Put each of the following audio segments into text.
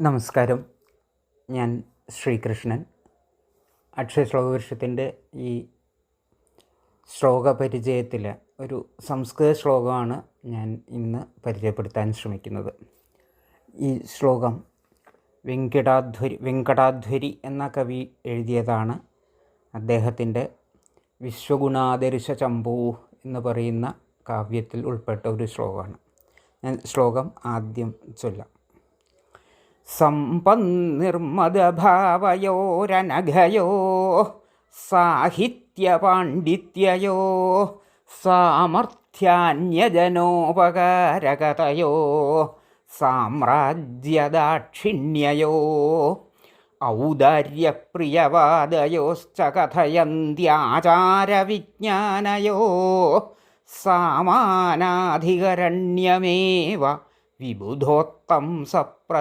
നമസ്കാരം. ഞാൻ ശ്രീകൃഷ്ണൻ. അക്ഷയ ശ്ലോകവൃക്ഷത്തിന്റെ ഈ ശ്ലോക പരിചയത്തിൽ ഒരു സംസ്കൃത ശ്ലോകമാണ് ഞാൻ ഇന്ന് പരിചയപ്പെടുത്താൻ ശ്രമിക്കുന്നത്. ഈ ശ്ലോകം വെങ്കടാധ്വരി വെങ്കടാധ്വരി എന്ന കവി എഴുതിയതാണ്. അദ്ദേഹത്തിന്റെ വിശ്വഗുണാദർശ ചമ്പൂ എന്ന് പറയുന്ന കാവ്യത്തിൽ ഉൾപ്പെട്ട ഒരു ശ്ലോകമാണ്. ഞാൻ ശ്ലോകം ആദ്യം ചൊല്ലാം. സമ്പന്നിർമ്മദഭാവയോരനഘയോ സാഹിത്യപാണ്ഡിത്യയോ സാമർഥ്യാന്യജനോപകാരകതയോ സാമ്രാജ്യദാക്ഷിണ്യയോ ഔദാര്യപ്രിയവാദയോശ്ച കഥയന്ത്യാചാരവിജ്ഞാനയോ സാമാനാധികരണ്യമേവ വിബുധോത്തം സപ്രശംസാസ്പദം.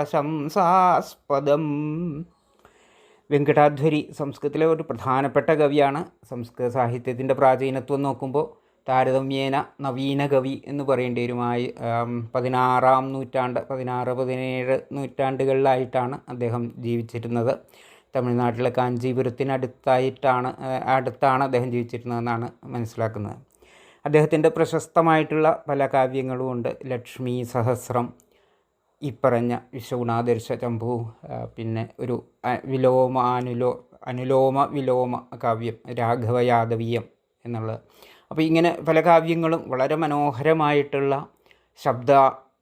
വെങ്കടാധ്വരി സംസ്കൃതത്തിലെ ഒരു പ്രധാനപ്പെട്ട കവിയാണ്. സംസ്കൃത സാഹിത്യത്തിന്റെ പ്രാചീനത്വം നോക്കുമ്പോൾ താരതമ്യേന നവീന കവി എന്ന് പറയേണ്ടി വരുമായി. പതിനാറാം നൂറ്റാണ്ട് പതിനാറ് പതിനേഴ് നൂറ്റാണ്ടുകളിലായിട്ടാണ് അദ്ദേഹം ജീവിച്ചിരുന്നത്. തമിഴ്നാട്ടിലെ കാഞ്ചീപുരത്തിനടുത്തായിട്ടാണ് അടുത്താണ് അദ്ദേഹം ജീവിച്ചിരുന്നതെന്നാണ് മനസ്സിലാക്കുന്നത്. അദ്ദേഹത്തിന്റെ പ്രശസ്തമായിട്ടുള്ള പല കാവ്യങ്ങളുമുണ്ട്. ലക്ഷ്മി സഹസ്രം ഇപ്പറഞ്ഞ പറഞ്ഞ വിശ്വഗുണാദർശ ചമ്പു പിന്നെ ഒരു വിലോമ അനുലോ അനുലോമ വിലോമ കാവ്യം രാഘവ യാദവീയം എന്നുള്ളത്. അപ്പോൾ ഇങ്ങനെ പല കാവ്യങ്ങളും വളരെ മനോഹരമായിട്ടുള്ള ശബ്ദ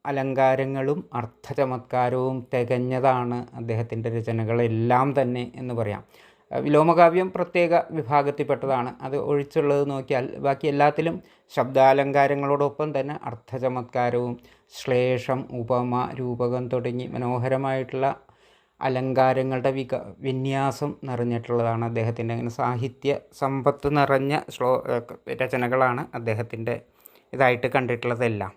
അലങ്കാരങ്ങളും അർത്ഥചമത്കാരവും തികഞ്ഞതാണ് അദ്ദേഹത്തിന്റെ രചനകളെല്ലാം തന്നെ എന്ന് പറയാം. വിലോമകാവ്യം പ്രത്യേക വിഭാഗത്തിൽപ്പെട്ടതാണ്. അത് ഒഴിച്ചുള്ളത് നോക്കിയാൽ ബാക്കി എല്ലാത്തിലും ശബ്ദാലങ്കാരങ്ങളോടൊപ്പം തന്നെ അർത്ഥചമത്കാരവും ശ്ലേഷം ഉപമ രൂപകം തുടങ്ങി മനോഹരമായിട്ടുള്ള അലങ്കാരങ്ങളുടെ വിക വിന്യാസം നിറഞ്ഞിട്ടുള്ളതാണ് അദ്ദേഹത്തിന്റെ. അങ്ങനെ സാഹിത്യ സമ്പത്ത് നിറഞ്ഞ ശ്ലോ രചനകളാണ് അദ്ദേഹത്തിന്റെ ഇതായിട്ട് കണ്ടിട്ടുള്ളതെല്ലാം.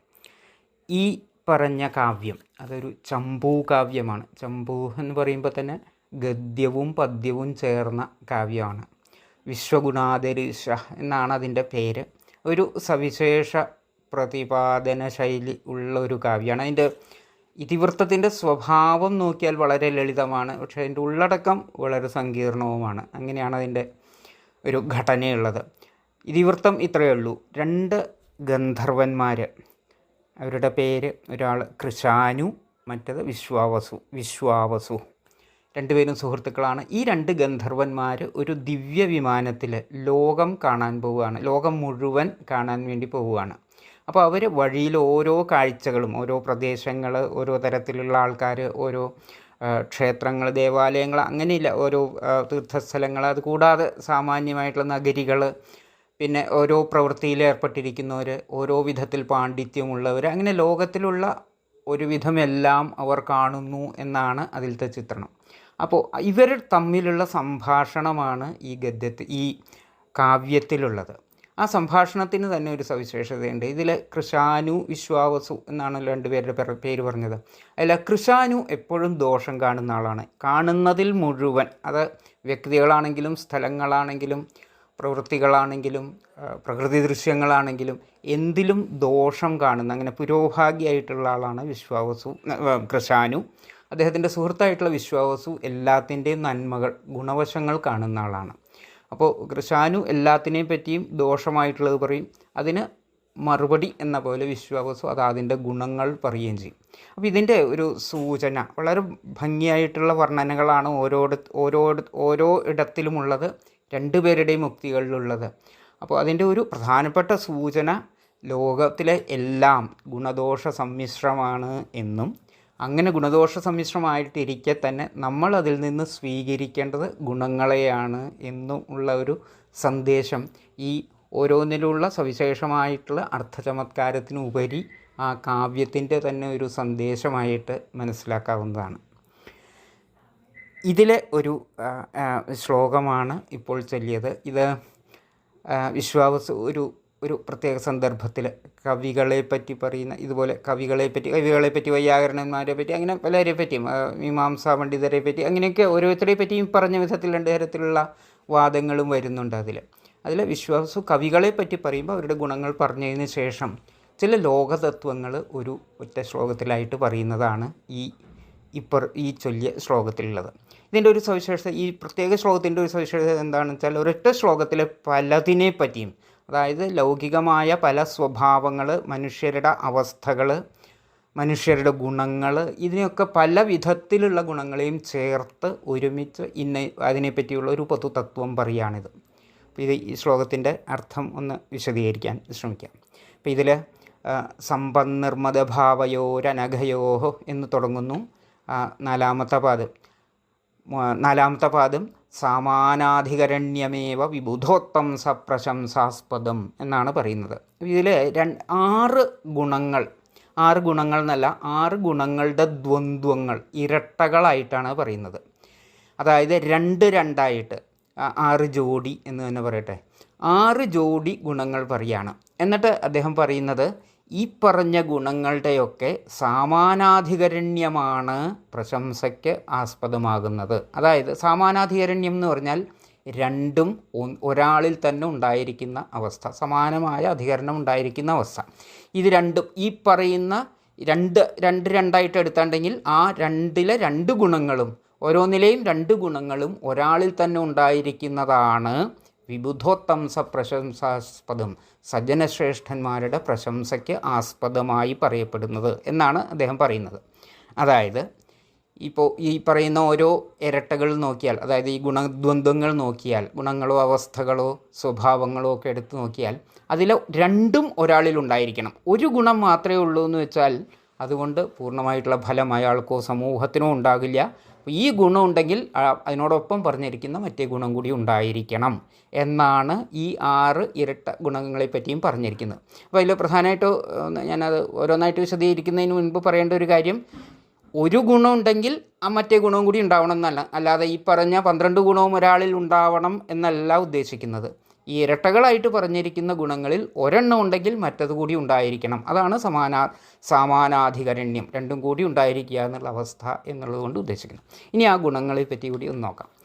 ഈ പറഞ്ഞ കാവ്യം അതൊരു ചമ്പൂ കാവ്യമാണ് ചമ്പൂ എന്ന് പറയുമ്പോൾ തന്നെ ഗദ്യവും പദ്യവും ചേർന്ന കാവ്യമാണ്. വിശ്വഗുണാദരീശ എന്നാണ് അതിന്റെ പേര്. ഒരു സവിശേഷ പ്രതിപാദന ശൈലി ഉള്ള ഒരു കാവ്യമാണ്. അതിന്റെ ഇതിവൃത്തത്തിന്റെ സ്വഭാവം നോക്കിയാൽ വളരെ ലളിതമാണ്. പക്ഷേ അതിന്റെ ഉള്ളടക്കം വളരെ സങ്കീർണവുമാണ്. അങ്ങനെയാണ് അതിന്റെ ഒരു ഘടനയുള്ളത്. ഇതിവൃത്തം ഇത്രയേ ഉള്ളൂ. രണ്ട് ഗന്ധർവന്മാർ അവരുടെ പേര് ഒരാൾ കൃഷാനു മറ്റത് വിശ്വാവസു വിശ്വാവസു. രണ്ടുപേരും സുഹൃത്തുക്കളാണ്. ഈ രണ്ട് ഗന്ധർവന്മാർ ഒരു ദിവ്യ വിമാനത്തിൽ ലോകം കാണാൻ പോവുകയാണ്. ലോകം മുഴുവൻ കാണാൻ വേണ്ടി പോവുകയാണ്. അപ്പോൾ അവർ വഴിയിൽ ഓരോ കാഴ്ചകളും ഓരോ പ്രദേശങ്ങൾ ഓരോ തരത്തിലുള്ള ആൾക്കാർ ഓരോ ക്ഷേത്രങ്ങൾ ദേവാലയങ്ങൾ അങ്ങനെയില്ല. ഓരോ തീർത്ഥസ്ഥലങ്ങൾ അത് കൂടാതെ സാമാന്യമായിട്ടുള്ള നഗരികൾ പിന്നെ ഓരോ പ്രവൃത്തിയിൽ ഏർപ്പെട്ടിരിക്കുന്നവർ ഓരോ വിധത്തിൽ പാണ്ഡിത്യമുള്ളവർ അങ്ങനെ ലോകത്തിലുള്ള ഒരുവിധമെല്ലാം അവർ കാണുന്നു എന്നാണ് അതിലത്തെ ചിത്രണം. അപ്പോൾ ഇവർ തമ്മിലുള്ള സംഭാഷണമാണ് ഈ ഗദ്യത്തിൽ ഈ കാവ്യത്തിലുള്ളത്. ആ സംഭാഷണത്തിന് തന്നെ ഒരു സവിശേഷതയുണ്ട്. ഇതിൽ കൃഷാനു വിശ്വാവസു എന്നാണ് രണ്ടുപേരുടെ പേര് പറഞ്ഞത്. അതിൽ കൃഷാനു എപ്പോഴും ദോഷം കാണുന്ന ആളാണ്. കാണുന്നതിൽ മുഴുവൻ അത് വ്യക്തികളാണെങ്കിലും സ്ഥലങ്ങളാണെങ്കിലും പ്രവൃത്തികളാണെങ്കിലും പ്രകൃതി ദൃശ്യങ്ങളാണെങ്കിലും എന്തിലും ദോഷം കാണുന്ന അങ്ങനെ പുരോഭാഗിയായിട്ടുള്ള ആളാണ് വിശ്വാവസു കൃഷാനു അദ്ദേഹത്തിന്റെ സുഹൃത്തായിട്ടുള്ള വിശ്വാവസു എല്ലാത്തിന്റെയും നന്മകൾ ഗുണവശങ്ങൾ കാണുന്ന ആളാണ്. അപ്പോൾ കൃഷാനു എല്ലാത്തിനെയും പറ്റിയും ദോഷമായിട്ടുള്ളത് പറയും. അതിന് മറുപടി എന്ന പോലെ വിശ്വാവസു അത് അതിന്റെ ഗുണങ്ങൾ പറയുകയും ചെയ്യും. അപ്പോൾ ഇതിന്റെ ഒരു സൂചന വളരെ ഭംഗിയായിട്ടുള്ള വർണനകളാണ് ഓരോ ഓരോ ഓരോ ഇടത്തിലുമുള്ളത് രണ്ടുപേരുടെയും മുക്തികളിലുള്ളത്. അപ്പോൾ അതിന്റെ ഒരു പ്രധാനപ്പെട്ട സൂചന ലോകത്തിലെ എല്ലാം ഗുണദോഷ സമ്മിശ്രമാണ് എന്നും അങ്ങനെ ഗുണദോഷ സമ്മിശ്രമായിട്ടിരിക്കെ തന്നെ നമ്മൾ അതിൽ നിന്ന് സ്വീകരിക്കേണ്ടത് ഗുണങ്ങളെയാണ് എന്നും ഉള്ള ഒരു സന്ദേശം ഈ ഓരോന്നിലുള്ള സവിശേഷമായിട്ടുള്ള അർത്ഥചമത്കാരത്തിനുപരി ആ കാവ്യത്തിന്റെ തന്നെ ഒരു സന്ദേശമായിട്ട് മനസ്സിലാക്കാവുന്നതാണ്. ഇതിലെ ഒരു ശ്ലോകമാണ് ഇപ്പോൾ ചൊല്ലിയത്. ഇത് വിശ്വാസ ഒരു ഒരു പ്രത്യേക സന്ദർഭത്തിൽ കവികളെ പറ്റി പറയുന്ന ഇതുപോലെ കവികളെ പറ്റി കവികളെ പറ്റി വൈയാകരണന്മാരെ പറ്റി അങ്ങനെ പലരെ പറ്റിയും മീമാംസാ പണ്ഡിതരെ പറ്റി അങ്ങനെയൊക്കെ ഓരോരുത്തരെ പറ്റിയും പറഞ്ഞ വിധത്തിൽ രണ്ട് തരത്തിലുള്ള വാദങ്ങളും വരുന്നുണ്ട് അതിൽ. അതിൽ വിശ്വാസു കവികളെ പറ്റി പറയുമ്പോൾ അവരുടെ ഗുണങ്ങൾ പറഞ്ഞതിന് ശേഷം ചില ലോകതത്വങ്ങൾ ഒരു ഒറ്റ ശ്ലോകത്തിലായിട്ട് പറയുന്നതാണ് ഈ ഇപ്പർ ഈ ചൊല്ലിയ ശ്ലോകത്തിലുള്ളത്. ഇതിന്റെ ഒരു സവിശേഷത ഈ പ്രത്യേക ശ്ലോകത്തിന്റെ ഒരു സവിശേഷത എന്താണെന്ന് വെച്ചാൽ ഒരൊറ്റ ശ്ലോകത്തിലെ പലതിനെ പറ്റിയും അതായത് ലൗകികമായ പല സ്വഭാവങ്ങൾ മനുഷ്യരുടെ അവസ്ഥകൾ മനുഷ്യരുടെ ഗുണങ്ങൾ ഇതിനെയൊക്കെ പല വിധത്തിലുള്ള ഗുണങ്ങളെയും ചേർത്ത് ഒരുമിച്ച് ഇന്ന അതിനെപ്പറ്റിയുള്ള ഒരു പൊതുതത്വം പറയുകയാണിത് അപ്പോൾ ഇത് ഈ ശ്ലോകത്തിന്റെ അർത്ഥം ഒന്ന് വിശദീകരിക്കാൻ ശ്രമിക്കാം. അപ്പോൾ ഇതിൽ സമ്പന്നിർമ്മതഭാവയോരനഘയോഹോ എന്ന് തുടങ്ങുന്നു. നാലാമത്തെ പാദം നാലാമത്തെ പാദം സാമാനാധികരണ്യമേവ വിബുധോത്തം സപ്രശംസാസ്പദം എന്നാണ് പറയുന്നത്. ഇതിൽ രണ്ട് ആറ് ഗുണങ്ങൾ ആറ് ഗുണങ്ങൾ എന്നല്ല ആറ് ഗുണങ്ങളുടെ ദ്വന്ദ്വങ്ങൾ ഇരട്ടകളായിട്ടാണ് പറയുന്നത്. അതായത് രണ്ട് രണ്ടായിട്ട് ആറ് ജോഡി എന്ന് തന്നെ പറയട്ടെ. ആറ് ജോഡി ഗുണങ്ങൾ പറയാണ്. എന്നിട്ട് അദ്ദേഹം പറയുന്നത് ഈ പറഞ്ഞ ഗുണങ്ങളുടെയൊക്കെ സാമാനാധികരണ്യമാണ് പ്രശംസയ്ക്ക് ആസ്പദമാകുന്നത്. അതായത് സാമാനാധികരണ്യം എന്ന് പറഞ്ഞാൽ രണ്ടും ഒരാളിൽ തന്നെ ഉണ്ടായിരിക്കുന്ന അവസ്ഥ സമാനമായ അധികരണം ഉണ്ടായിരിക്കുന്ന അവസ്ഥ. ഇത് രണ്ടും ഈ പറയുന്ന രണ്ട് രണ്ട് രണ്ടായിട്ട് എടുത്താണ്ടെങ്കിൽ ആ രണ്ടിലെ രണ്ട് ഗുണങ്ങളും ഓരോന്നിലെയും രണ്ട് ഗുണങ്ങളും ഒരാളിൽ തന്നെ ഉണ്ടായിരിക്കുന്നതാണ് വിബുധോത്തംസ പ്രശംസാസ്പദം സജ്ജനശ്രേഷ്ഠന്മാരുടെ പ്രശംസയ്ക്ക് ആസ്പദമായി പറയപ്പെടുന്നത് എന്നാണ് അദ്ദേഹം പറയുന്നത്. അതായത് ഇപ്പോൾ ഈ പറയുന്ന ഓരോ ഇരട്ടകൾ നോക്കിയാൽ അതായത് ഈ ഗുണദ്വന്ദ്വങ്ങൾ നോക്കിയാൽ ഗുണങ്ങളോ അവസ്ഥകളോ സ്വഭാവങ്ങളോ ഒക്കെ എടുത്തു നോക്കിയാൽ അതിൽ രണ്ടും ഒരാളിൽ ഉണ്ടായിരിക്കണം. ഒരു ഗുണം മാത്രമേ ഉള്ളൂ എന്ന് വെച്ചാൽ അതുകൊണ്ട് പൂർണമായിട്ടുള്ള ഫലം അയാൾക്കോ സമൂഹത്തിനോ ഉണ്ടാകില്ല. അപ്പോൾ ഈ ഗുണം ഉണ്ടെങ്കിൽ അതിനോടൊപ്പം പറഞ്ഞിരിക്കുന്ന മറ്റേ ഗുണം കൂടി ഉണ്ടായിരിക്കണം എന്നാണ് ഈ ആറ് ഇരട്ട ഗുണങ്ങളെ പറ്റിയും പറഞ്ഞിരിക്കുന്നത്. അപ്പോൾ അതിൽ പ്രധാനമായിട്ട് ഞാനത് ഓരോന്നായിട്ട് വിശദീകരിക്കുന്നതിന് മുൻപ് പറയേണ്ട ഒരു കാര്യം ഒരു ഗുണം ഉണ്ടെങ്കിൽ ആ മറ്റേ ഗുണവും കൂടി ഉണ്ടാവണം എന്നല്ല അല്ലാതെ ഈ പറഞ്ഞ പന്ത്രണ്ട് ഗുണവും ഒരാളിൽ ഉണ്ടാവണം എന്നല്ല ഉദ്ദേശിക്കുന്നത്. ഈ ഇരട്ടകളായിട്ട് പറഞ്ഞിരിക്കുന്ന ഗുണങ്ങളിൽ ഒരെണ്ണം ഉണ്ടെങ്കിൽ മറ്റത് കൂടി ഉണ്ടായിരിക്കണം. അതാണ് സമാനാ സമാനാധികരണ്യം. രണ്ടും കൂടി ഉണ്ടായിരിക്കുക എന്നുള്ള അവസ്ഥ എന്നുള്ളതുകൊണ്ട് ഉദ്ദേശിക്കുന്നു. ഇനി ആ ഗുണങ്ങളെ പറ്റി കൂടി ഒന്ന് നോക്കാം.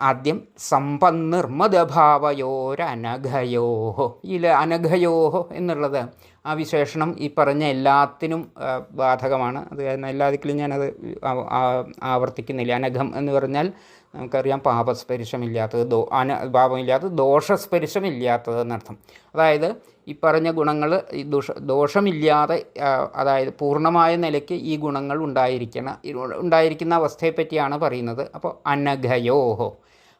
ആദ്യം സമ്പന്നിർമ്മദഭാവയോരനഘയോഹോ ഈ അനഘയോഹോ എന്നുള്ളത് ആ വിശേഷണം ഈ പറഞ്ഞ എല്ലാത്തിനും ബാധകമാണ്. അത് കാരണം എല്ലാ ദിക്കിലും ഞാനത് ആവർത്തിക്കുന്നില്ല. അനഘം എന്ന് പറഞ്ഞാൽ നമുക്കറിയാം പാപസ്പരിശമില്ലാത്തത് ദോ അന പാപമില്ലാത്തത് ദോഷസ്പരിശമില്ലാത്തത് എന്നർത്ഥം. അതായത് ഈ പറഞ്ഞ ഗുണങ്ങൾ ഈ ദോഷ ദോഷമില്ലാതെ അതായത് പൂർണമായ നിലയ്ക്ക് ഈ ഗുണങ്ങൾ ഉണ്ടായിരിക്കണം ഉണ്ടായിരിക്കുന്ന അവസ്ഥയെപ്പറ്റിയാണ് പറയുന്നത്. അപ്പോൾ അനഘയോഹോ.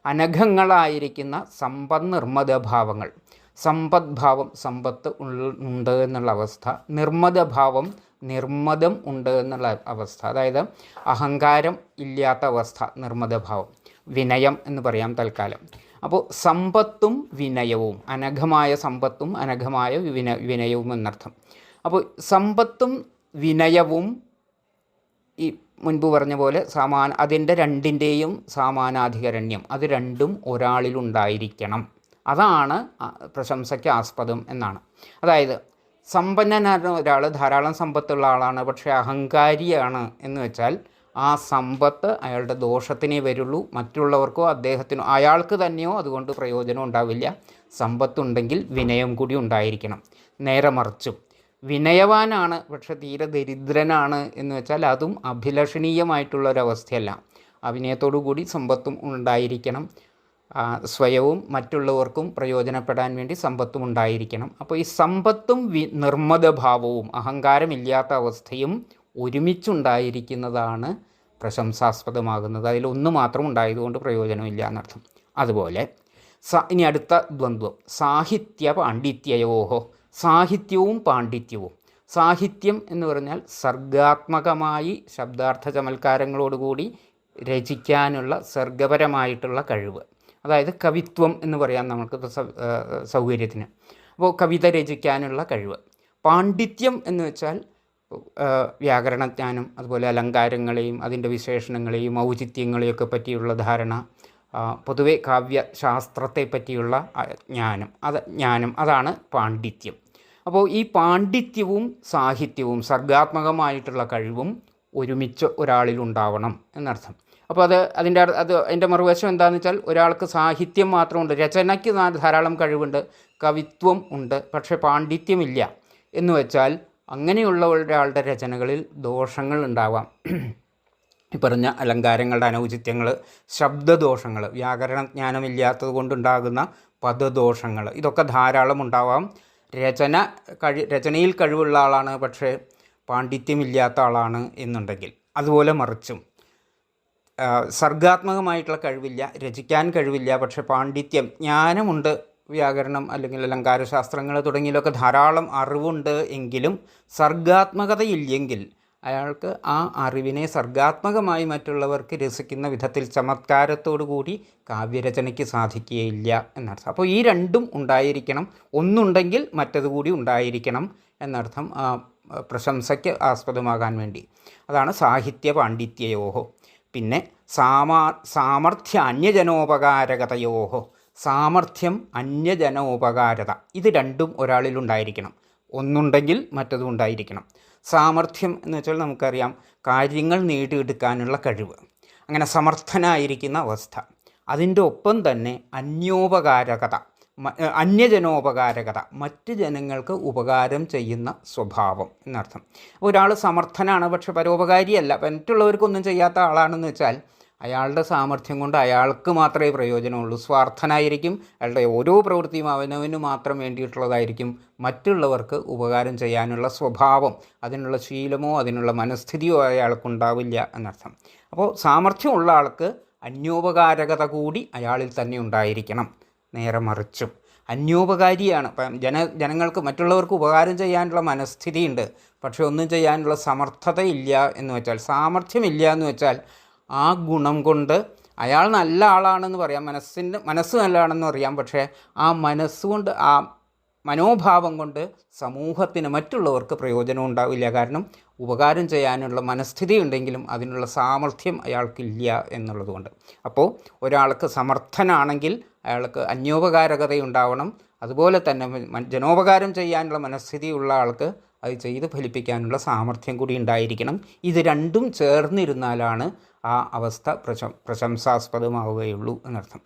അനഘങ്ങളായിരിക്കുന്ന സമ്പദ് നിർമ്മത ഭാവങ്ങൾ സമ്പദ് ഭാവം സമ്പത്ത് ഉണ്ട് എന്നുള്ള അവസ്ഥ. നിർമ്മത ഭാവം നിർമ്മതം ഉണ്ട് എന്നുള്ള അവസ്ഥ. അതായത് അഹങ്കാരം ഇല്ലാത്ത അവസ്ഥ നിർമ്മത ഭാവം വിനയം എന്ന് പറയാം തൽക്കാലം. അപ്പോൾ സമ്പത്തും വിനയവും അനഘമായ സമ്പത്തും അനഘമായ വിന വിനയവും എന്നർത്ഥം. അപ്പോൾ സമ്പത്തും വിനയവും ഈ മുൻപ് പറഞ്ഞ പോലെ സമാന അതിന്റെ രണ്ടിന്റെയും സമാനാധികരണ്യം അത് രണ്ടും ഒരാളിലുണ്ടായിരിക്കണം അതാണ് പ്രശംസയ്ക്ക് ആസ്പദം എന്നാണ്. അതായത് സമ്പന്നനായ ഒരാൾ ധാരാളം സമ്പത്തുള്ള ആളാണ് പക്ഷേ അഹങ്കാരിയാണ് എന്ന് വെച്ചാൽ ആ സമ്പത്ത് അയാളുടെ ദോഷത്തിനേ വരുള്ളൂ. മറ്റുള്ളവർക്കോ അദ്ദേഹത്തിനോ അയാൾക്ക് തന്നെയോ അതുകൊണ്ട് പ്രയോജനം ഉണ്ടാവില്ല. സമ്പത്തുണ്ടെങ്കിൽ വിനയം കൂടി ഉണ്ടായിരിക്കണം. നേരെ മറിച്ചും വിനയവാനാണ് പക്ഷെ തീരെ ദരിദ്രനാണ് എന്ന് വെച്ചാൽ അതും അഭിലഷണീയമായിട്ടുള്ള ഒരവസ്ഥയല്ല അഭിനയത്തോടു കൂടി സമ്പത്തും ഉണ്ടായിരിക്കണം. സ്വയവും മറ്റുള്ളവർക്കും പ്രയോജനപ്പെടാൻ വേണ്ടി സമ്പത്തും ഉണ്ടായിരിക്കണം. അപ്പോൾ ഈ സമ്പത്തും വി നിർമ്മത ഭാവവും അഹങ്കാരമില്ലാത്ത അവസ്ഥയും ഒരുമിച്ചുണ്ടായിരിക്കുന്നതാണ് പ്രശംസാസ്പദമാകുന്നത്. അതിലൊന്ന് മാത്രം ഉണ്ടായതുകൊണ്ട് പ്രയോജനമില്ല എന്നർത്ഥം. അതുപോലെ സ ഇനി അടുത്ത ദ്വന്ദ്വം. സാഹിത്യ പാണ്ഡിത്യയോഹോ. സാഹിത്യവും പാണ്ഡിത്യവും. സാഹിത്യം എന്ന് പറഞ്ഞാൽ സർഗാത്മകമായി ശബ്ദാർത്ഥ ചമൽക്കാരങ്ങളോടുകൂടി രചിക്കാനുള്ള സർഗപരമായിട്ടുള്ള കഴിവ്. അതായത് കവിത്വം എന്ന് പറയാം നമുക്ക് സൗകര്യത്തിന്. അപ്പോൾ കവിത രചിക്കാനുള്ള കഴിവ്. പാണ്ഡിത്യം എന്ന് വെച്ചാൽ വ്യാകരണജ്ഞാനം അതുപോലെ അലങ്കാരങ്ങളെയും അതിന്റെ വിശേഷണങ്ങളെയും ഔചിത്യങ്ങളെയൊക്കെ പറ്റിയുള്ള ധാരണ പൊതുവെ കാവ്യശാസ്ത്രത്തെ പറ്റിയുള്ള ജ്ഞാനം അത് ജ്ഞാനം അതാണ് പാണ്ഡിത്യം. അപ്പോൾ ഈ പാണ്ഡിത്യവും സാഹിത്യവും സർഗാത്മകമായിട്ടുള്ള കഴിവും ഒരുമിച്ച് ഒരാളിൽ ഉണ്ടാവണം എന്നർത്ഥം. അപ്പോൾ അത് അതിന്റെ അത് അതിന്റെ മറുവശം എന്താണെന്ന് വെച്ചാൽ ഒരാൾക്ക് സാഹിത്യം മാത്രമുണ്ട് രചനയ്ക്ക് ധാരാളം കഴിവുണ്ട് കവിത്വം ഉണ്ട് പക്ഷേ പാണ്ഡിത്യമില്ല. എന്ന് വെച്ചാൽ അങ്ങനെയുള്ള ഒരാളുടെ രചനകളിൽ ദോഷങ്ങൾ ഉണ്ടാവാം. പറഞ്ഞ അലങ്കാരങ്ങളുടെ അനൗചിത്യങ്ങൾ ശബ്ദദോഷങ്ങൾ വ്യാകരണ ജ്ഞാനമില്ലാത്തത് കൊണ്ടുണ്ടാകുന്ന പദദോഷങ്ങൾ ഇതൊക്കെ ധാരാളം ഉണ്ടാവാം. രചന കഴി രചനയിൽ കഴിവുള്ള ആളാണ് പക്ഷേ പാണ്ഡിത്യമില്ലാത്ത ആളാണ് എന്നുണ്ടെങ്കിൽ. അതുപോലെ മറിച്ചും. സർഗാത്മകമായിട്ടുള്ള കഴിവില്ല രചിക്കാൻ കഴിവില്ല പക്ഷേ പാണ്ഡിത്യം ജ്ഞാനമുണ്ട് വ്യാകരണം അല്ലെങ്കിൽ അലങ്കാരശാസ്ത്രങ്ങൾ തുടങ്ങിയതിലൊക്കെ ധാരാളം അറിവുണ്ട് എങ്കിലും സർഗാത്മകതയില്ലെങ്കിൽ അയാൾക്ക് ആ അറിവിനെ സർഗാത്മകമായി മറ്റുള്ളവർക്ക് രസിക്കുന്ന വിധത്തിൽ ചമത്കാരത്തോടു കൂടി കാവ്യരചനയ്ക്ക് സാധിക്കുകയില്ല എന്നർത്ഥം. അപ്പോൾ ഈ രണ്ടും ഉണ്ടായിരിക്കണം. ഒന്നുണ്ടെങ്കിൽ മറ്റത് കൂടി ഉണ്ടായിരിക്കണം എന്നർത്ഥം പ്രശംസയ്ക്ക് ആസ്പദമാകാൻ വേണ്ടി. അതാണ് സാഹിത്യ പാണ്ഡിത്യയോഹോ. പിന്നെ സാമാ സാമർഥ്യ അന്യജനോപകാരകതയോഹോ സാമർഥ്യം അന്യജനോപകാരത ഇത് രണ്ടും ഒരാളിൽ ഉണ്ടായിരിക്കണം. ഒന്നുണ്ടെങ്കിൽ മറ്റതും ഉണ്ടായിരിക്കണം. സാമർഥ്യം എന്ന് വെച്ചാൽ നമുക്കറിയാം കാര്യങ്ങൾ നേടിയെടുക്കാനുള്ള കഴിവ്. അങ്ങനെ സമർത്ഥനായിരിക്കുന്ന അവസ്ഥ. അതിന്റെ ഒപ്പം തന്നെ അന്യോപകാരകത അന്യജനോപകാരകത മറ്റ് ജനങ്ങൾക്ക് ഉപകാരം ചെയ്യുന്ന സ്വഭാവം എന്നർത്ഥം. ഒരാൾ സമർത്ഥനാണ് പക്ഷെ പരോപകാരിയല്ല. മറ്റുള്ളവർക്കൊന്നും ചെയ്യാത്ത ആളാണെന്ന് വെച്ചാൽ അയാളുടെ സാമർഥ്യം കൊണ്ട് അയാൾക്ക് മാത്രമേ പ്രയോജനമുള്ളൂ. സ്വാർത്ഥനായിരിക്കും. അയാളുടെ ഓരോ പ്രവൃത്തിയും അവനവന് മാത്രം വേണ്ടിയിട്ടുള്ളതായിരിക്കും. മറ്റുള്ളവർക്ക് ഉപകാരം ചെയ്യാനുള്ള സ്വഭാവം അതിനുള്ള ശീലമോ അതിനുള്ള മനസ്ഥിതിയോ അയാൾക്കുണ്ടാവില്ല എന്നർത്ഥം. അപ്പോൾ സാമർഥ്യമുള്ള ആൾക്ക് അന്യോപകാരകത കൂടി അയാളിൽ തന്നെ ഉണ്ടായിരിക്കണം. നേരെ മറിച്ചും. അന്യോപകാരിയാണ്. ഇപ്പം ജന ജനങ്ങൾക്ക് മറ്റുള്ളവർക്ക് ഉപകാരം ചെയ്യാനുള്ള മനസ്ഥിതിയുണ്ട്. പക്ഷേ ഒന്നും ചെയ്യാനുള്ള സമർത്ഥതയില്ല എന്ന് വെച്ചാൽ സാമർഥ്യമില്ല എന്ന് വെച്ചാൽ ആ ഗുണം കൊണ്ട് അയാൾ നല്ല ആളാണെന്ന് പറയാം. മനസ്സിന്റെ മനസ്സ് നല്ലതാണെന്ന് അറിയാം. പക്ഷേ ആ മനസ്സുകൊണ്ട് ആ മനോഭാവം കൊണ്ട് സമൂഹത്തിന് മറ്റുള്ളവർക്ക് പ്രയോജനം ഉണ്ടാവില്ല. കാരണം ഉപകാരം ചെയ്യാനുള്ള മനസ്ഥിതി ഉണ്ടെങ്കിലും അതിനുള്ള സാമർഥ്യം അയാൾക്കില്ല എന്നുള്ളതുകൊണ്ട്. അപ്പോൾ ഒരാൾക്ക് സമർത്ഥനാണെങ്കിൽ അയാൾക്ക് അന്യോപകാരകതയുണ്ടാവണം. അതുപോലെ തന്നെ ജനോപകാരം ചെയ്യാനുള്ള മനസ്ഥിതിയുള്ള ആൾക്ക് അത് ചെയ്ത് ഫലിപ്പിക്കാനുള്ള സാമർഥ്യം കൂടി ഉണ്ടായിരിക്കണം. ഇത് രണ്ടും ചേർന്നിരുന്നാലാണ് ആ അവസ്ഥ പ്രശ പ്രശംസാസ്പദമാവുകയുള്ളൂ എന്നർത്ഥം.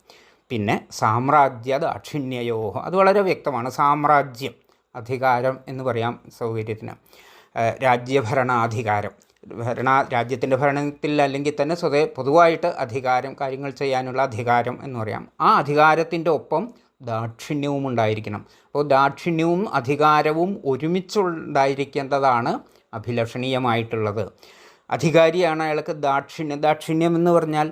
പിന്നെ സാമ്രാജ്യ ദാക്ഷിണ്യയോ അത് വളരെ വ്യക്തമാണ്. സാമ്രാജ്യം അധികാരം എന്ന് പറയാം സൗകര്യത്തിന്. രാജ്യഭരണാധികാരം. ഭരണ രാജ്യത്തിന്റെ ഭരണത്തിൽ അല്ലെങ്കിൽ തന്നെ സ്വതേ പൊതുവായിട്ട് അധികാരം കാര്യങ്ങൾ ചെയ്യാനുള്ള അധികാരം എന്ന് പറയാം. ആ അധികാരത്തിന്റെ ഒപ്പം ദാക്ഷിണ്യവും ഉണ്ടായിരിക്കണം. അപ്പോൾ ദാക്ഷിണ്യവും അധികാരവും ഒരുമിച്ചുണ്ടായിരിക്കേണ്ടതാണ് അഭിലഷണീയമായിട്ടുള്ളത്. അധികാരിയാണ് അയാൾക്ക് ദാക്ഷിണ്യം ദാക്ഷിണ്യം എന്ന് പറഞ്ഞാൽ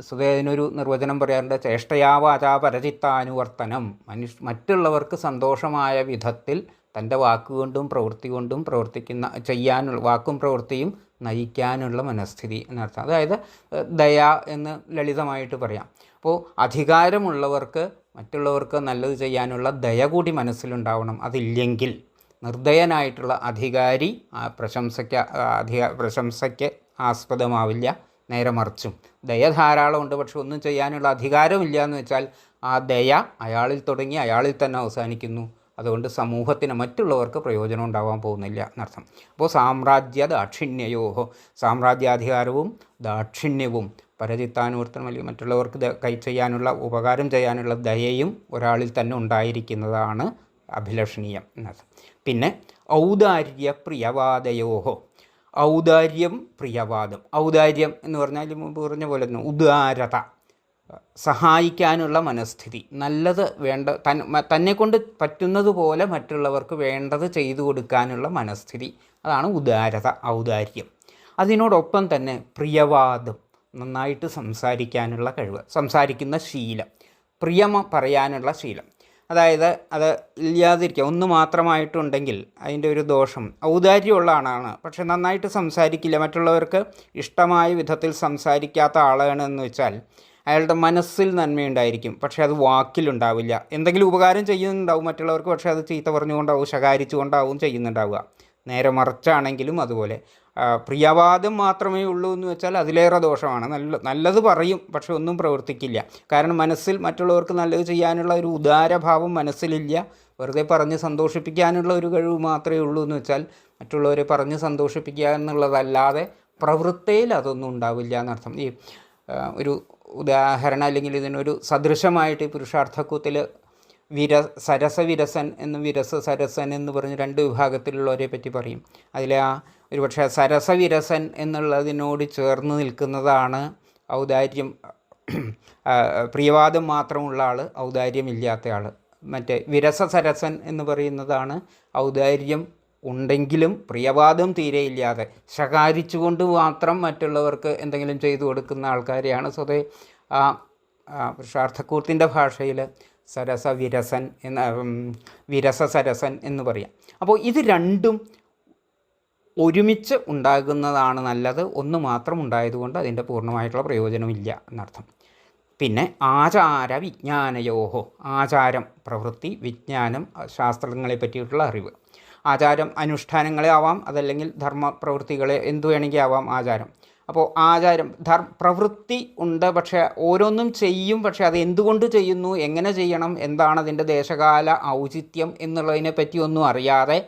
സുധേനൊരു നിർവചനം പറയാറുണ്ട് ചേഷ്ടയാവാചാ പരചിത്താനുവർത്തനം. മനുഷ്യ മറ്റുള്ളവർക്ക് സന്തോഷമായ വിധത്തിൽ തന്റെ വാക്കുകൊണ്ടും പ്രവൃത്തി കൊണ്ടും പ്രവർത്തിക്കുന്ന ചെയ്യാനുള്ള വാക്കും പ്രവൃത്തിയും നയിക്കാനുള്ള മനസ്ഥിതി എന്നർത്ഥം. അതായത് ദയ എന്ന് ലളിതമായിട്ട് പറയാം. അപ്പോൾ അധികാരമുള്ളവർക്ക് മറ്റുള്ളവർക്ക് നല്ലത് ചെയ്യാനുള്ള ദയ കൂടി മനസ്സിലുണ്ടാവണം. അതില്ലെങ്കിൽ നിർദ്ദയനായിട്ടുള്ള അധികാരി ആ പ്രശംസയ്ക്ക് അധിക പ്രശംസയ്ക്ക് ആസ്പദമാവില്ല. നേരെ മറിച്ചും. ദയ ധാരാളമുണ്ട് പക്ഷെ ഒന്നും ചെയ്യാനുള്ള അധികാരമില്ല എന്ന് വെച്ചാൽ ആ ദയ അയാളിൽ തുടങ്ങി അയാളിൽ തന്നെ അവസാനിക്കുന്നു. അതുകൊണ്ട് സമൂഹത്തിന് മറ്റുള്ളവർക്ക് പ്രയോജനം ഉണ്ടാവാൻ പോകുന്നില്ല എന്നർത്ഥം. അപ്പോൾ സാമ്രാജ്യ ദാക്ഷിണ്യയോഹോ സാമ്രാജ്യാധികാരവും ദാക്ഷിണ്യവും പരചിത്താനുവർത്തനം അല്ലെങ്കിൽ മറ്റുള്ളവർക്ക് കൈ ചെയ്യാനുള്ള ഉപകാരം ചെയ്യാനുള്ള ദയയും ഒരാളിൽ തന്നെ ഉണ്ടായിരിക്കുന്നതാണ് അഭിലഷണീയം എന്നത് പിന്നെ ഔദാര്യ പ്രിയവാദയോഹോ. ഔദാര്യം പ്രിയവാദം. ഔദാര്യം എന്ന് പറഞ്ഞാൽ മുമ്പ് പറഞ്ഞ പോലെ തന്നെ ഉദാരത. സഹായിക്കാനുള്ള മനസ്ഥിതി. നല്ലത് വേണ്ട തൻ തന്നെക്കൊണ്ട് തന്നെ കൊണ്ട് പറ്റുന്നത് പോലെ മറ്റുള്ളവർക്ക് വേണ്ടത് ചെയ്തു കൊടുക്കാനുള്ള മനസ്ഥിതി. അതാണ് ഉദാരത ഔദാര്യം. അതിനോടൊപ്പം തന്നെ പ്രിയവാദം. നന്നായിട്ട് സംസാരിക്കാനുള്ള കഴിവ് സംസാരിക്കുന്ന ശീലം പ്രിയമ പറയാനുള്ള ശീലം. അതായത് അത് ഇല്ലാതിരിക്കുക. ഒന്ന് മാത്രമായിട്ടുണ്ടെങ്കിൽ അതിന്റെ ഒരു ദോഷം. ഔദാര്യമുള്ള ആളാണ്. പക്ഷെ നന്നായിട്ട് സംസാരിക്കില്ല. മറ്റുള്ളവർക്ക് ഇഷ്ടമായ വിധത്തിൽ സംസാരിക്കാത്ത ആളാണ് എന്ന് വെച്ചാൽ അയാളുടെ മനസ്സിൽ നന്മയുണ്ടായിരിക്കും. പക്ഷേ അത് വാക്കിലുണ്ടാവില്ല. എന്തെങ്കിലും ഉപകാരം ചെയ്യുന്നുണ്ടാവും മറ്റുള്ളവർക്ക്. പക്ഷേ അത് ചീത്ത പറഞ്ഞുകൊണ്ടാവും ശകാരിച്ചുകൊണ്ടാവും ചെയ്യുന്നുണ്ടാവുക. നേരെ മറിച്ചാണെങ്കിലും അതുപോലെ. പ്രിയവാദം മാത്രമേ ഉള്ളൂ എന്ന് വെച്ചാൽ അതിലേറെ ദോഷമാണ്. നല്ല നല്ലത് പറയും പക്ഷെ ഒന്നും പ്രവർത്തിക്കില്ല. കാരണം മനസ്സിൽ മറ്റുള്ളവർക്ക് നല്ലത് ചെയ്യാനുള്ള ഒരു ഉദാരഭാവം മനസ്സിലില്ല. വെറുതെ പറഞ്ഞ് സന്തോഷിപ്പിക്കാനുള്ള ഒരു കഴിവ് മാത്രമേ ഉള്ളൂ എന്ന് വെച്ചാൽ മറ്റുള്ളവരെ പറഞ്ഞ് സന്തോഷിപ്പിക്കുക എന്നുള്ളതല്ലാതെ പ്രവൃത്തിയിൽ അതൊന്നും ഉണ്ടാവില്ല എന്നർത്ഥം. ഈ ഒരു ഉദാഹരണം അല്ലെങ്കിൽ ഇതിനൊരു സദൃശമായിട്ട് പുരുഷാർത്ഥക്കൂത്തിൽ വിര സരസവിരസൻ എന്നും വിരസ സരസൻ എന്ന് പറഞ്ഞ് രണ്ട് വിഭാഗത്തിലുള്ളവരെ പറ്റി പറയും. അതിലെ ആ ഒരുപക്ഷെ സരസവിരസൻ എന്നുള്ളതിനോട് ചേർന്ന് നിൽക്കുന്നതാണ് ഔദാര്യം. പ്രിയവാദം മാത്രമുള്ള ആൾ ഔദാര്യമില്ലാത്ത ആൾ മറ്റേ വിരസ സരസൻ എന്ന് പറയുന്നതാണ് ഔദാര്യം ഉണ്ടെങ്കിലും പ്രിയവാദം തീരെയില്ലാതെ. ശകാരിച്ചുകൊണ്ട് മാത്രം മറ്റുള്ളവർക്ക് എന്തെങ്കിലും ചെയ്തു കൊടുക്കുന്ന ആൾക്കാരെയാണ് സ്വതേ ആ പുരുഷാർത്ഥക്കൂത്തിന്റെ ഭാഷയിൽ സരസ വിരസൻ എന്ന വിരസ സരസൻ എന്ന് പറയാം. അപ്പോൾ ഇത് രണ്ടും ഒരുമിച്ച് ഉണ്ടാകുന്നതാണ് നല്ലത്. ഒന്ന് മാത്രം ഉണ്ടായതുകൊണ്ട് അതിന്റെ പൂർണമായിട്ടുള്ള പ്രയോജനമില്ല എന്നർത്ഥം. പിന്നെ ആചാര വിജ്ഞാനയോഹോ ആചാരം പ്രവൃത്തി വിജ്ഞാനം ശാസ്ത്രങ്ങളെ പറ്റിയിട്ടുള്ള അറിവ്. ആചാരം അനുഷ്ഠാനങ്ങളെ ആവാം അതല്ലെങ്കിൽ ധർമ്മ പ്രവൃത്തികളെ എന്തു വേണമെങ്കിൽ ആവാം ആചാരം. അപ്പോൾ ആചാരം ധർ പ്രവൃത്തി ഉണ്ട്. പക്ഷേ ഓരോന്നും ചെയ്യും. പക്ഷേ അത് എന്തുകൊണ്ട് ചെയ്യുന്നു? എങ്ങനെ ചെയ്യണം? എന്താണ് അതിന്റെ ദേശകാല ഔചിത്യം എന്നുള്ളതിനെ പറ്റി ഒന്നും അറിയാതെ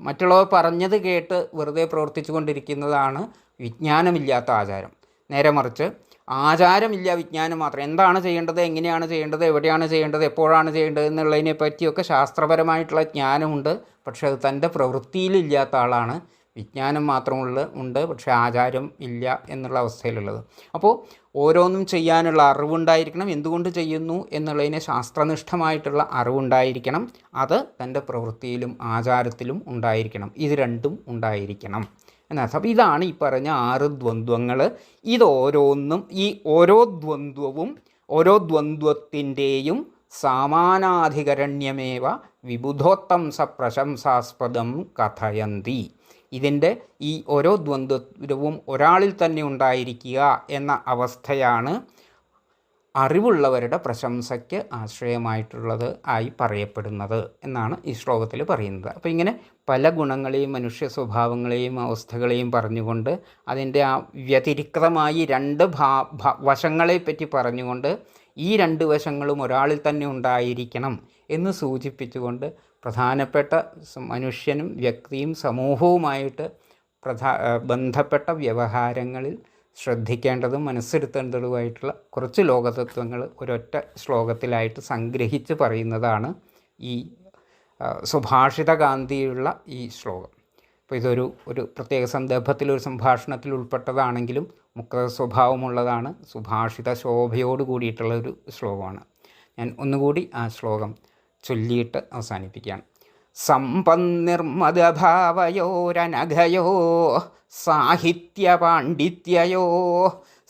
മറ്റുള്ളവർ പറഞ്ഞത് കേട്ട് വെറുതെ പ്രവർത്തിച്ചു കൊണ്ടിരിക്കുന്നതാണ് വിജ്ഞാനമില്ലാത്ത ആചാരം. നേരെ മറിച്ച് ആചാരമില്ല വിജ്ഞാനം മാത്രം. എന്താണ് ചെയ്യേണ്ടത്? എങ്ങനെയാണ് ചെയ്യേണ്ടത്? എവിടെയാണ് ചെയ്യേണ്ടത്? എപ്പോഴാണ് ചെയ്യേണ്ടത്? എന്നുള്ളതിനെ പറ്റിയൊക്കെ ശാസ്ത്രപരമായിട്ടുള്ള ജ്ഞാനമുണ്ട്. പക്ഷേ അത് തന്റെ പ്രവൃത്തിയിലില്ലാത്ത ആളാണ്. വിജ്ഞാനം മാത്രമുള്ള ഉണ്ട് പക്ഷേ ആചാരം ഇല്ല എന്നുള്ള അവസ്ഥയിലുള്ളത്. അപ്പോൾ ഓരോന്നും ചെയ്യാനുള്ള അറിവുണ്ടായിരിക്കണം. എന്തുകൊണ്ട് ചെയ്യുന്നു എന്നുള്ളതിനെ ശാസ്ത്രനിഷ്ഠമായിട്ടുള്ള അറിവുണ്ടായിരിക്കണം. അത് തന്റെ പ്രവൃത്തിയിലും ആചാരത്തിലും ഉണ്ടായിരിക്കണം. ഇത് രണ്ടും ഉണ്ടായിരിക്കണം. എന്നാൽ അപ്പോൾ ഇതാണ് ഈ പറഞ്ഞ ആറ് ദ്വന്ദ്വങ്ങൾ. ഇതോരോന്നും ഈ ഓരോ ദ്വന്ദ്വവും ഓരോ ദ്വന്ദ്വത്തിന്റെയും സാമാനാധികരണ്യമേവ വിബുധോത്തം സപ്രശംസാസ്പദം പ്രശംസാസ്പദം കഥയന്തി. ഇതിന്റെ ഈ ഓരോ ദ്വന്ദ്വവും ഒരാളിൽ തന്നെ ഉണ്ടായിരിക്കുക എന്ന അവസ്ഥയാണ് അറിവുള്ളവരുടെ പ്രശംസയ്ക്ക് ആശ്രയമായിട്ടുള്ളത് ആയി പറയപ്പെടുന്നത് എന്നാണ് ഈ ശ്ലോകത്തിൽ പറയുന്നത്. അപ്പോൾ ഇങ്ങനെ പല ഗുണങ്ങളെയും മനുഷ്യ സ്വഭാവങ്ങളെയും അവസ്ഥകളെയും പറഞ്ഞുകൊണ്ട് അതിന്റെ ആ വ്യതിരിക്തമായി രണ്ട് ഭാ വശങ്ങളെപ്പറ്റി പറഞ്ഞുകൊണ്ട് ഈ രണ്ട് വശങ്ങളും ഒരാളിൽ തന്നെ ഉണ്ടായിരിക്കണം എന്ന് സൂചിപ്പിച്ചുകൊണ്ട് പ്രധാനപ്പെട്ട മനുഷ്യനും വ്യക്തിയും സമൂഹവുമായിട്ട് പ്രധാ ബന്ധപ്പെട്ട വ്യവഹാരങ്ങളിൽ ശ്രദ്ധിക്കേണ്ടതും മനസ്സിരുത്തേണ്ടതുമായിട്ടുള്ള കുറച്ച് ലോകതത്വങ്ങൾ ഒരൊറ്റ ശ്ലോകത്തിലായിട്ട് സംഗ്രഹിച്ച് പറയുന്നതാണ് ഈ സുഭാഷിത ഗാന്ധിയുള്ള ഈ ശ്ലോകം. അപ്പോൾ ഇതൊരു ഒരു പ്രത്യേക സന്ദർഭത്തിൽ ഒരു സംഭാഷണത്തിൽ ഉൾപ്പെട്ടതാണെങ്കിലും മുക്ത സ്വഭാവമുള്ളതാണ് സുഭാഷിത ശോഭയോട് കൂടിയിട്ടുള്ള ഒരു ശ്ലോകമാണ്. ഞാൻ ഒന്നുകൂടി ആ ശ്ലോകം ചൊല്ലിയിട്ട് അവസാനിപ്പിക്കുകയാണ്. സമ്പന്നിർമ്മദഭാവയോരനഘയോ സാഹിത്യപാണ്ഡിത്യയോ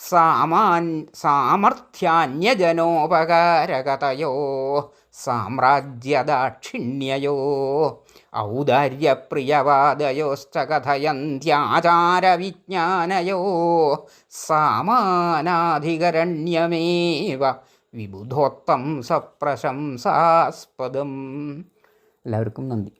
സാമാൻ സാമർഥ്യാന്യജനോപകാരകതയോ സാമ്രാജ്യദാക്ഷിണ്യയോ ഔദാര്യപ്രിയവാദയോശ്ച കഥയന്ത്യാചാരവിജ്ഞാനയോ സാമാനാധികരണ്യമേവ വിബുധോക്തം സപ്രശംസാസ്പദം. എല്ലാവർക്കും നന്ദി.